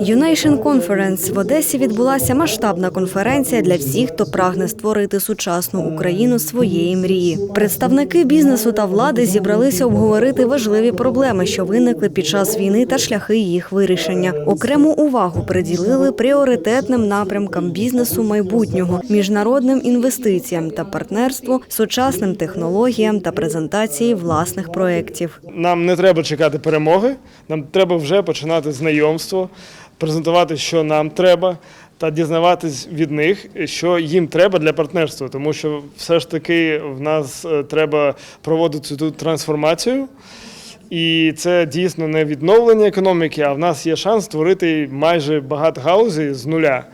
Юнейшн Conference в Одесі відбулася масштабна конференція для всіх, хто прагне створити сучасну Україну своєї мрії. Представники бізнесу та влади зібралися обговорити важливі проблеми, що виникли під час війни та шляхи їх вирішення. Окрему увагу приділили пріоритетним напрямкам бізнесу майбутнього, міжнародним інвестиціям та партнерству, сучасним технологіям та презентації власних проєктів. Нам не треба чекати перемоги, нам треба вже починати знайомство, презентувати, що нам треба, та дізнаватись від них, що їм треба для партнерства. Тому що все ж таки в нас е, треба проводити цю трансформацію. І це дійсно не відновлення економіки, а в нас є шанс створити майже багато галузей з нуля.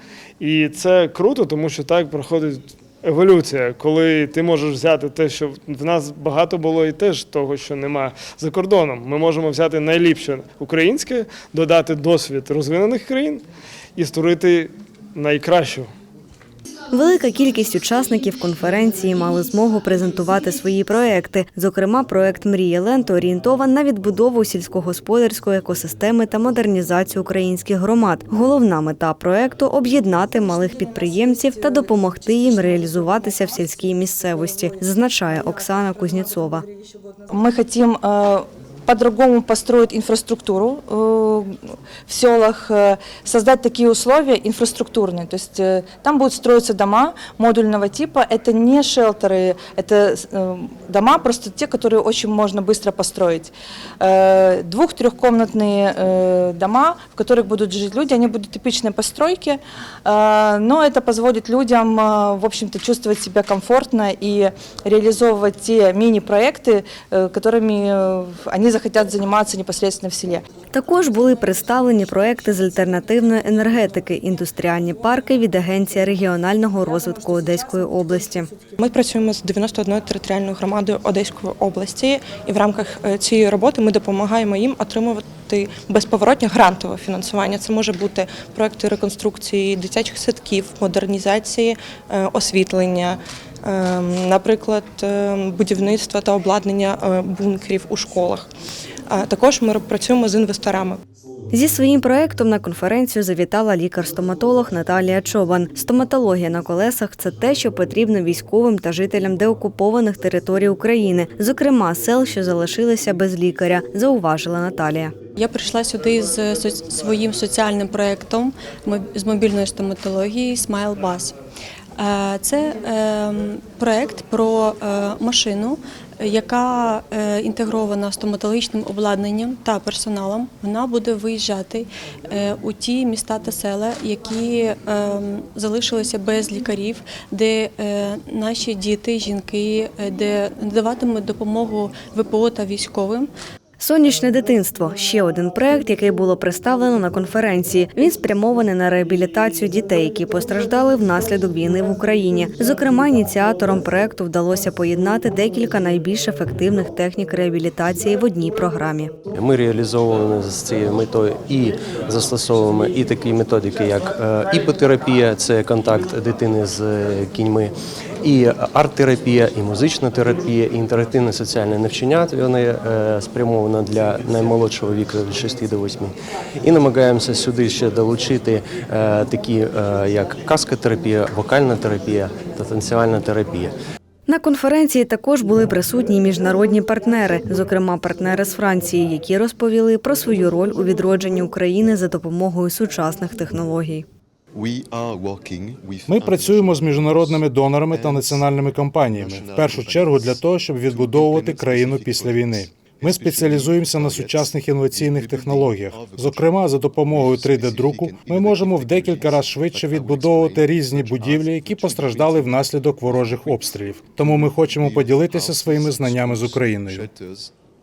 І це круто, тому що так проходить еволюція, коли ти можеш взяти те, що в нас багато було і теж того, що нема за кордоном. Ми можемо взяти найліпше українське, додати досвід розвинених країн і створити найкращу. Велика кількість учасників конференції мали змогу презентувати свої проекти. Зокрема, проект Мрія Ленд орієнтован на відбудову сільськогосподарської екосистеми та модернізацію українських громад. Головна мета проекту об'єднати малих підприємців та допомогти їм реалізуватися в сільській місцевості, зазначає Оксана Кузнєцова. Мы хотим э, по-другому построить инфраструктуру э, в селах, э, создать такие условия инфраструктурные. То есть э, там будут строиться дома модульного типа. Это не шелтеры, это дома просто те, которые очень можно быстро построить. Двух-трехкомнатные дома, в которых будут жить люди, они будут типичной постройки, но это позволит людям, в общем-то, чувствовать себя комфортно и реализовывать те мини-проекты, которыми они захотят заниматься непосредственно в селе. Також були представлені проекти з альтернативної енергетики, індустріальні парки від Агенції регіонального розвитку Одеської області. Ми працюємо з 91 територіальною громадою Одеської області, і в рамках е, цієї роботи ми допомагаємо їм отримувати безповоротне грантове фінансування. Це може бути проекти реконструкції дитячих садків, модернізації, е, освітлення. Е, Наприклад, е, будівництва та обладнання е, бункерів у школах. А Також ми працюємо з інвесторами. Зі своїм проектом на конференцію завітала лікар-стоматолог Наталія Чобан. Стоматологія на колесах це те, що потрібно військовим та жителям деокупованих територій України, зокрема сел, що залишилися без лікаря, зауважила Наталія. Я прийшла сюди з соц- своїм соціальним проєктом моб- з мобільної стоматології Smile Bus. Е, Це ем, проєкт про е, машину, яка е, інтегрована стоматологічним обладнанням та персоналом. Вона буде виїжджати у ті міста та села, які ем, залишилися без лікарів, де наші діти, жінки, де надаватимуть допомогу ВПО та військовим. Сонячне дитинство ще один проект, який було представлено на конференції. Він спрямований на реабілітацію дітей, які постраждали внаслідок війни в Україні. Зокрема, ініціаторам проекту вдалося поєднати декілька найбільш ефективних технік реабілітації в одній програмі. Ми реалізовуємо з цією метою і застосовуємо і такі методики, як е, іпотерапія, це контакт дитини з е, кіньми, і арт-терапія, і музична терапія, і інтерактивне соціальне навчання. Вони е, спрямовано для наймолодшого віку від 6 до 8. І намагаємося сюди ще долучити е, такі, е, як каскотерапія, вокальна терапія та танцювальна терапія. На конференції також були присутні міжнародні партнери, зокрема партнери з Франції, які розповіли про свою роль у відродженні України за допомогою сучасних технологій. Ми працюємо з міжнародними донорами та національними компаніями в першу чергу для того, щоб відбудовувати країну після війни. Ми спеціалізуємося на сучасних інноваційних технологіях. Зокрема, за допомогою 3D-друку ми можемо в декілька разів швидше відбудовувати різні будівлі, які постраждали внаслідок ворожих обстрілів. Тому ми хочемо поділитися своїми знаннями з Україною.